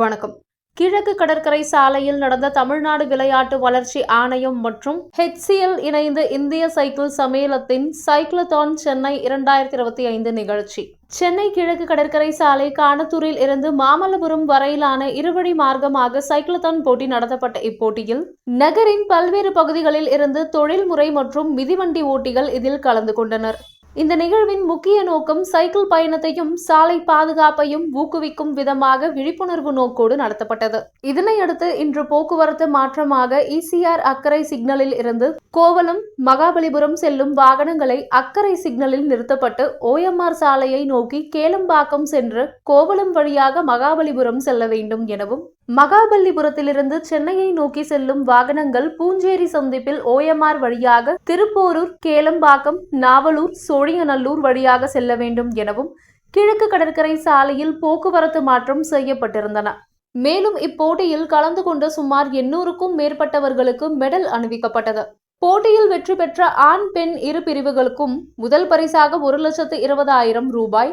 வணக்கம். கிழக்கு கடற்கரை சாலையில் நடந்த தமிழ்நாடு விளையாட்டு வளர்ச்சி ஆணையம் மற்றும் ஹெச்சிஎல் இணைந்து இந்திய சைக்கிள் சம்மேளத்தின் சைக்கிளத்தான் சென்னை இரண்டாயிரத்தி இருபத்தி ஐந்து நிகழ்ச்சி. சென்னை கிழக்கு கடற்கரை சாலை காணத்தூரில் இருந்து மாமல்லபுரம் வரையிலான இருவழி மார்க்கமாக சைக்கிளத்தான் போட்டி நடத்தப்பட்ட இப்போட்டியில் நகரின் பல்வேறு பகுதிகளில் இருந்து தொழில்முறை மற்றும் மிதிவண்டி ஓட்டிகள் இதில் கலந்து கொண்டனர். இந்த நிகழ்வின் முக்கிய நோக்கம் சைக்கிள் பயணத்தையும் சாலை பாதுகாப்பையும் ஊக்குவிக்கும் விதமாக விழிப்புணர்வு நோக்கோடு நடத்தப்பட்டது. இதனையடுத்து இன்று போக்குவரத்து மாற்றமாக இசிஆர் அக்கறை சிக்னலில் இருந்து கோவலம் மகாபலிபுரம் செல்லும் வாகனங்களை அக்கரை சிக்னலில் நிறுத்தப்பட்டு ஓஎம்ஆர் சாலையை நோக்கி கேளம்பாக்கம் சென்று கோவளம் வழியாக மகாபலிபுரம் செல்ல வேண்டும் எனவும் மகாபலிபுரத்திலிருந்து சென்னையை நோக்கி செல்லும் வாகனங்கள் பூஞ்சேரி சந்திப்பில் ஓஎம்ஆர் வழியாக திருப்போரூர் கேளம்பாக்கம் நாவலூர் சோழியநல்லூர் வழியாக செல்ல வேண்டும் எனவும் கிழக்கு கடற்கரை சாலையில் போக்குவரத்து மாற்றம் செய்யப்பட்டிருந்தன. மேலும் இப்போட்டியில் கலந்து கொண்ட சுமார் எண்ணூறுக்கும் மேற்பட்டவர்களுக்கு மெடல் அணிவிக்கப்பட்டது. போட்டியில் வெற்றி பெற்ற ஆண் பெண் இரு பிரிவுகளுக்கும் முதல் பரிசாக ஒரு லட்சத்து இருபதாயிரம் ரூபாய்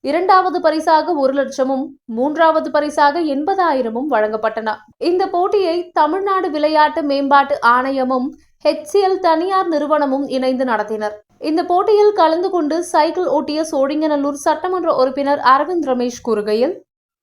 இரண்டாவது பரிசாக ஒரு லட்சமும் மூன்றாவது பரிசாக எண்பதாயிரமும் வழங்கப்பட்டன. இந்த போட்டியை தமிழ்நாடு விளையாட்டு மேம்பாட்டு ஆணையமும் ஹெச்சிஎல் தனியார் நிறுவனமும் இணைந்து நடத்தினர். இந்த போட்டியில் கலந்து கொண்டு சைக்கிள் ஓட்டிய சோழிங்கநல்லூர் சட்டமன்ற உறுப்பினர் அரவிந்த் ரமேஷ் கூறுகையில்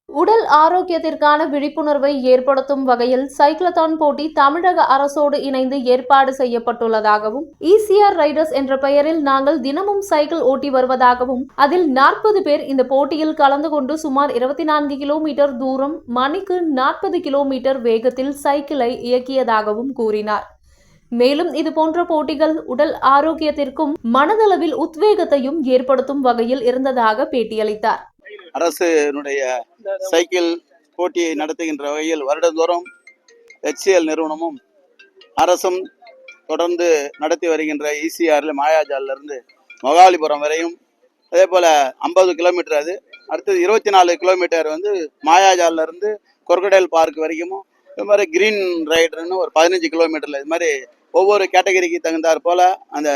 உடல் ஆரோக்கியத்திற்கான விழிப்புணர்வை ஏற்படுத்தும் வகையில் சைக்ளத்தான் போட்டி தமிழக அரசோடு இணைந்து ஏற்பாடு செய்யப்பட்டுள்ளதாகவும் இசிஆர் ரைடர்ஸ் என்ற பெயரில் நாங்கள் தினமும் சைக்கிள் ஓட்டி வருவதாகவும் அதில் நாற்பது பேர் இந்த போட்டியில் கலந்து கொண்டு சுமார் இருபத்தி நான்கு கிலோமீட்டர் தூரம் மணிக்கு நாற்பது கிலோமீட்டர் வேகத்தில் சைக்கிளை இயக்கியதாகவும் கூறினார். மேலும் இது போன்ற போட்டிகள் உடல் ஆரோக்கியத்திற்கும் மனதளவில் உத்வேகத்தையும் ஏற்படுத்தும் வகையில் இருந்ததாக பேட்டியளித்தார். அரசினுடைய சைக்கிள் போட்டியை நடத்துகின்ற வகையில் வருடந்தோறும் ஹெச்சிஎல் நிறுவனமும் அரசும் தொடர்ந்து நடத்தி வருகின்ற இசிஆரில் மாயாஜாலிருந்து மொகாலிபுரம் வரையும் அதே போல் ஐம்பது கிலோமீட்டர் அது அடுத்தது இருபத்தி நாலு கிலோமீட்டர் வந்து மாயாஜாலிருந்து கொர்கடைல் பார்க் வரைக்கும் இது மாதிரி கிரீன் ரைடர்னு ஒரு பதினஞ்சு கிலோமீட்டரில் இது மாதிரி ஒவ்வொரு கேட்டகரிக்கு தகுந்தாற் போல் அந்த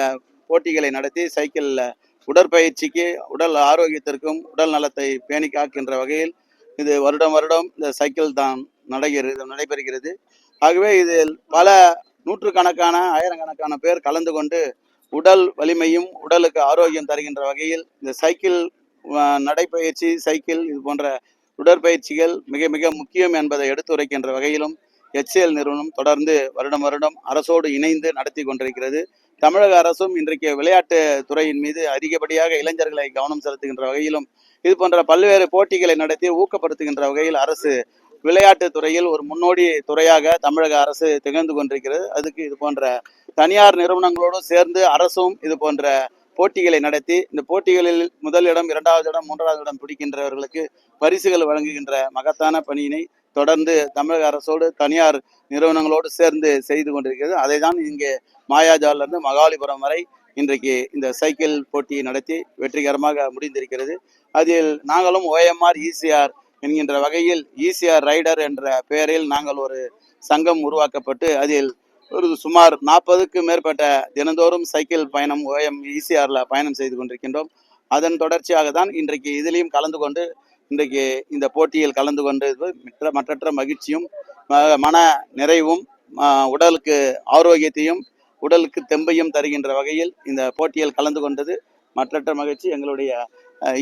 போட்டிகளை நடத்தி சைக்கிளில் உடற்பயிற்சிக்கு உடல் ஆரோக்கியத்திற்கும் உடல் நலத்தை பேணி காக்கின்ற வகையில் இது வருடம் வருடம் இந்த சைக்கிள் தான் நடைகிறது நடைபெறுகிறது. ஆகவே இதில் பல நூற்றுக்கணக்கான ஆயிரக்கணக்கான பேர் கலந்து கொண்டு உடல் வலிமையும் உடலுக்கு ஆரோக்கியம் தருகின்ற வகையில் இந்த சைக்கிள் நடைப்பயிற்சி சைக்கிள் இது போன்ற உடற்பயிற்சிகள் மிக மிக முக்கியம் என்பதை எடுத்துரைக்கின்ற வகையிலும் எச்சிஎல் நிறுவனம் தொடர்ந்து வருடம் வருடம் அரசோடு இணைந்து நடத்தி கொண்டிருக்கிறது. தமிழக அரசும் இன்றைக்கு விளையாட்டு துறையின் மீது அதிகப்படியாக இளைஞர்களை கவனம் செலுத்துகின்ற வகையிலும் இது போன்ற பல்வேறு போட்டிகளை நடத்தி ஊக்கப்படுத்துகின்ற வகையில் அரசு விளையாட்டு துறையில் ஒரு முன்னோடி துறையாக தமிழக அரசு திகழ்ந்து கொண்டிருக்கிறது. அதுக்கு இது போன்ற தனியார் நிறுவனங்களோடு சேர்ந்து அரசும் இது போன்ற போட்டிகளை நடத்தி இந்த போட்டிகளில் முதலிடம் இரண்டாவது இடம் மூன்றாவது இடம் பிடிக்கின்றவர்களுக்கு பரிசுகள் வழங்குகின்ற மகத்தான பணியினை தொடர்ந்து தமிழக அரசோடு தனியார் நிறுவனங்களோடு சேர்ந்து செய்து கொண்டிருக்கிறது. அதை தான் இங்கே மாயாஜாலிருந்து மகாலிபுரம் வரை இன்றைக்கு இந்த சைக்கிள் போட்டியை நடத்தி வெற்றிகரமாக முடிந்திருக்கிறது. அதில் நாங்களும் ஓஎம்ஆர் இசிஆர் என்கின்ற வகையில் இசிஆர் ரைடர் என்ற பெயரில் நாங்கள் ஒரு சங்கம் உருவாக்கப்பட்டு அதில் ஒரு சுமார் நாற்பதுக்கு மேற்பட்ட தினந்தோறும் சைக்கிள் பயணம் ஓஎம் இசிஆரில் பயணம் செய்து கொண்டிருக்கின்றோம். அதன் தொடர்ச்சியாக தான் இன்றைக்கு இதிலையும் கலந்து கொண்டு இன்றைக்கு இந்த போட்டியில் கலந்து கொண்டது மற்ற மற்றற்ற மகிழ்ச்சியும் ம- மன நிறைவும் உடலுக்கு ஆரோக்கியத்தையும் உடலுக்கு தெம்பையும் தருகின்ற வகையில் இந்த போட்டியில் கலந்து கொண்டது மற்றற்ற மகிழ்ச்சி. எங்களுடைய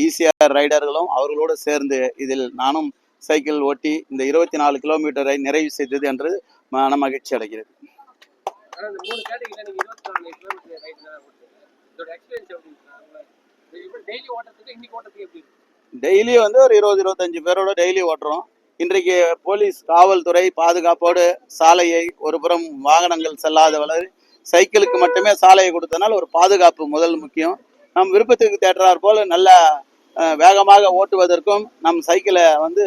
ஈசிஆர் ரைடர்களும் அவர்களோடு சேர்ந்து இதில் நானும் சைக்கிள் ஓட்டி இந்த இருபத்தி நாலு கிலோமீட்டரை நிறைவு செய்தது என்று மன மகிழ்ச்சி அடைகிறது. டெய்லி ஓட்டத்துக்கு இன்னைக்கு ஓட்டத்துக்கு எப்படி டெய்லி வந்து ஒரு இருபது இருபத்தஞ்சு பேரோட டெய்லி ஓட்டுறோம். இன்றைக்கு போலீஸ் காவல்துறை பாதுகாப்போடு சாலையை ஒரு புறம் வாகனங்கள் செல்லாதவரை சைக்கிளுக்கு மட்டுமே சாலையை கொடுத்தனால ஒரு பாதுகாப்பு முதல் முக்கியம். நம் விருப்பத்துக்கு தேற்றார் போல் நல்ல வேகமாக ஓட்டுவதற்கும் நம் சைக்கிளை வந்து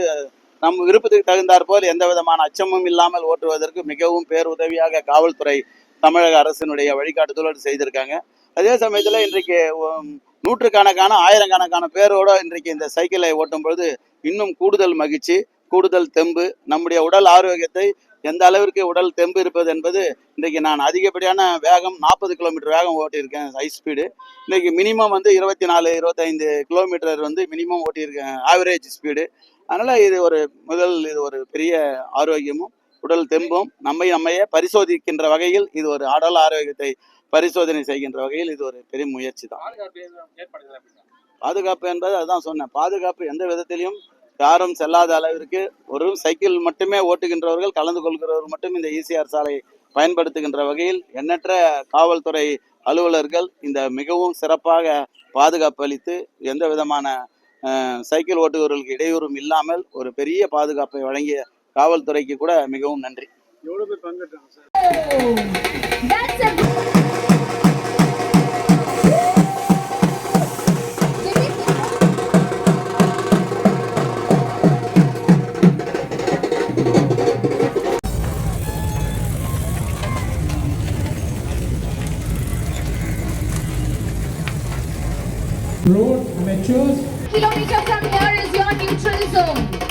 நம் விருப்பத்துக்கு தகுந்தாற் போல் எந்த விதமான அச்சமும் இல்லாமல் ஓட்டுவதற்கு மிகவும் பேருதவியாக காவல்துறை தமிழக அரசினுடைய வழிகாட்டுதலோடு செய்திருக்காங்க. அதே சமயத்தில் இன்றைக்கு நூற்றுக்கணக்கான ஆயிரக்கணக்கான பேரோட இன்றைக்கு இந்த சைக்கிளை ஓட்டும் பொழுது இன்னும் கூடுதல் மகிழ்ச்சி கூடுதல் தெம்பு நம்முடைய உடல் ஆரோக்கியத்தை எந்த அளவிற்கு உடல் தெம்பு இருப்பது என்பது இன்றைக்கு நான் அதிகப்படியான வேகம் நாற்பது கிலோமீட்டர் வேகம் ஓட்டியிருக்கேன் ஹை ஸ்பீடு இன்றைக்கு மினிமம் வந்து இருபத்தி நாலு இருபத்தைந்து கிலோமீட்டர் வந்து மினிமம் ஓட்டியிருக்கேன் ஆவரேஜ் ஸ்பீடு அதனால் இது ஒரு முதல் இது ஒரு பெரிய ஆரோக்கியமும் உடல் தெம்பும் நம்மை நம்மையே பரிசோதிக்கின்ற வகையில் இது ஒரு உடல் ஆரோக்கியத்தை பரிசோதனை செய்கின்ற வகையில் இது ஒரு பெரிய முயற்சி தான். பாதுகாப்பு என்பது அதான் சொன்னேன். பாதுகாப்பு எந்த விதத்திலையும் யாரும் செல்லாத அளவிற்கு ஒரு சைக்கிள் மட்டுமே ஓட்டுகின்றவர்கள் கலந்து கொள்கிறவர்கள் மட்டும் இந்த ஈசிஆர் சாலையை பயன்படுத்துகின்ற வகையில் எண்ணற்ற காவல்துறை அலுவலர்கள் இந்த மிகவும் சிறப்பாக பாதுகாப்பு அளித்து எந்த விதமான சைக்கிள் ஓட்டுபவர்களுக்கு இடையூறும் இல்லாமல் ஒரு பெரிய பாதுகாப்பை வழங்கிய காவல்துறைக்கு கூட மிகவும் நன்றி. That's a road matures kilometer from here is your neutral zone.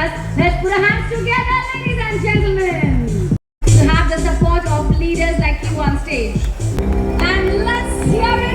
us. Let's put our hands together, ladies and gentlemen. To have the support of leaders like you on stage. And let's hear it.